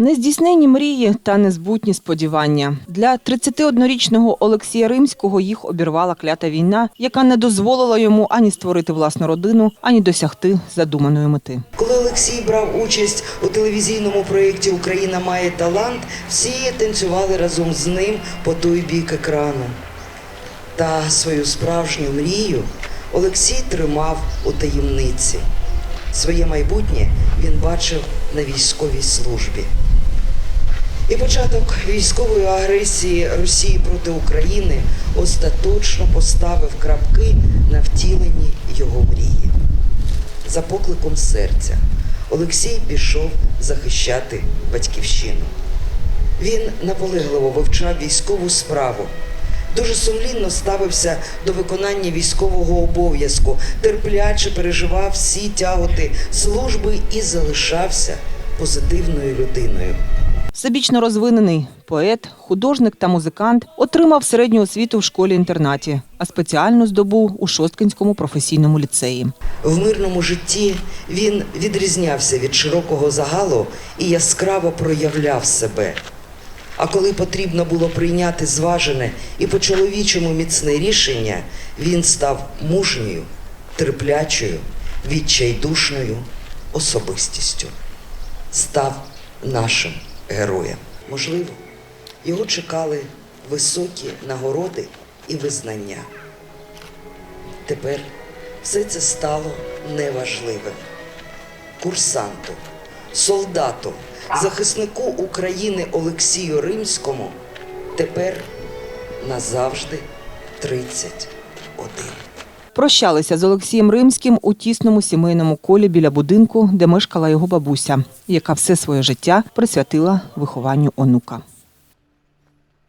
Нездійснені мрії та незбутні сподівання. Для 31-річного Олексія Римського їх обірвала клята війна, яка не дозволила йому ані створити власну родину, ані досягти задуманої мети. Коли Олексій брав участь у телевізійному проєкті Україна має талант, всі танцювали разом з ним по той бік екрану. Та свою справжню мрію Олексій тримав у таємниці. Своє майбутнє він бачив на військовій службі. І початок військової агресії Росії проти України остаточно поставив крапки на втіленні його мрії. За покликом серця Олексій пішов захищати батьківщину. Він наполегливо вивчав військову справу, дуже сумлінно ставився до виконання військового обов'язку, терпляче переживав всі тяготи служби і залишався позитивною людиною. Всебічно розвинений поет, художник та музикант отримав середню освіту в школі-інтернаті, а спеціально здобув у Шосткинському професійному ліцеї. В мирному житті він відрізнявся від широкого загалу і яскраво проявляв себе. А коли потрібно було прийняти зважене і по-чоловічому міцне рішення, він став мужньою, терплячою, відчайдушною особистістю. Став нашим героєм. Можливо, його чекали високі нагороди і визнання. Тепер все це стало неважливим. Курсанту, солдату, захиснику України Олексію Римському тепер назавжди 31. Прощалися з Олексієм Римським у тісному сімейному колі біля будинку, де мешкала його бабуся, яка все своє життя присвятила вихованню онука.